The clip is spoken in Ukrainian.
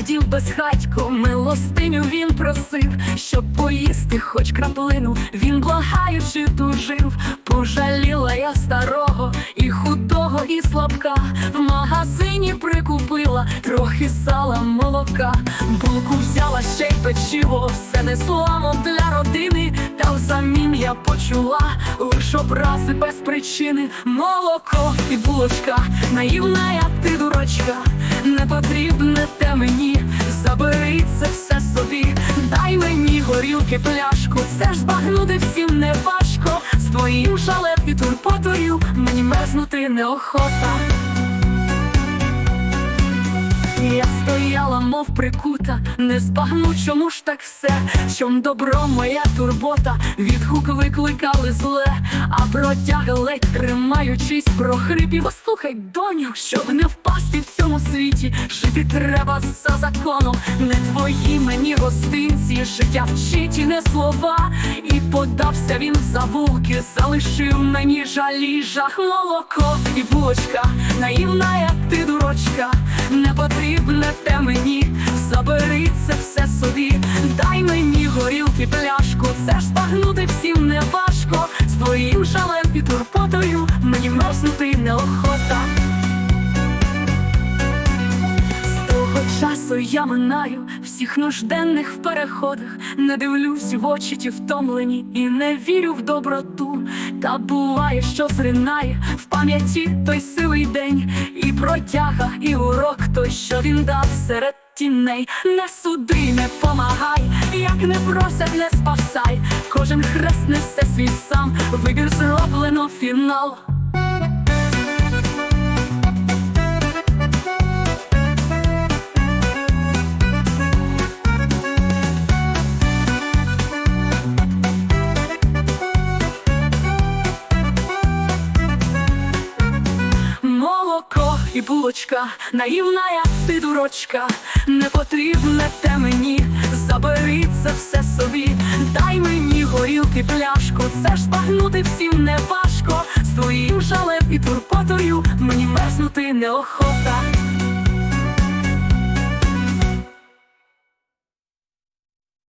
сидів безхатько, милостиню він просив, щоб поїсти хоч краплину. Він благаючи тужив, пожаліла я старого і худого, і слабка. В магазині прикупила трохи сала, молока. Булку взяла ще й печиво, все несло для родини. Та взамін я почула лиш образи без причини. Молоко і булочка, наївна, як ти дурочка, не потрібне те мені, забери це все собі, дай мені горілки пляшку, це ж багнути всім не важко. З твоїм шалепі турпотою мені мерзнути неохота. Я стояла, мов прикута, не збагну, чому ж так все, чом добро моя турбота, відгук викликали зле, а протяга ледь тримаючись, прохрипів Послухай, доню, щоб не впасти в цьому світі, жити треба за законом, не твої мені гостинці, життя вчить і не слова, і подався він в завулки, залишив мені жалі, жах, молоко. І булочка, наївна, як ти не потрібне мені, забери це все собі, дай мені горілки пляшку, це ж збагнути всім не важко, з твоїм жалем і турботою мені мерзнути неохота. З того часу я минаю всіх нужденних в переходах, не дивлюсь в очі ті втомлені і не вірю в доброту. Та буває, що зринає в пам'яті той силий день, і протяга, і урок той, що він дав серед тіней. Не суди, не помагай, як не просять, не спасай. Кожен хрест несе свій сам, вибір зроблено фінал. І булочка, наївна, я ти дурочка, не потрібне те мені, забери це все собі, дай мені горілки пляшку, це ж пагнути всім не важко, з твоїм жалем і турботою мені мерзнути неохота.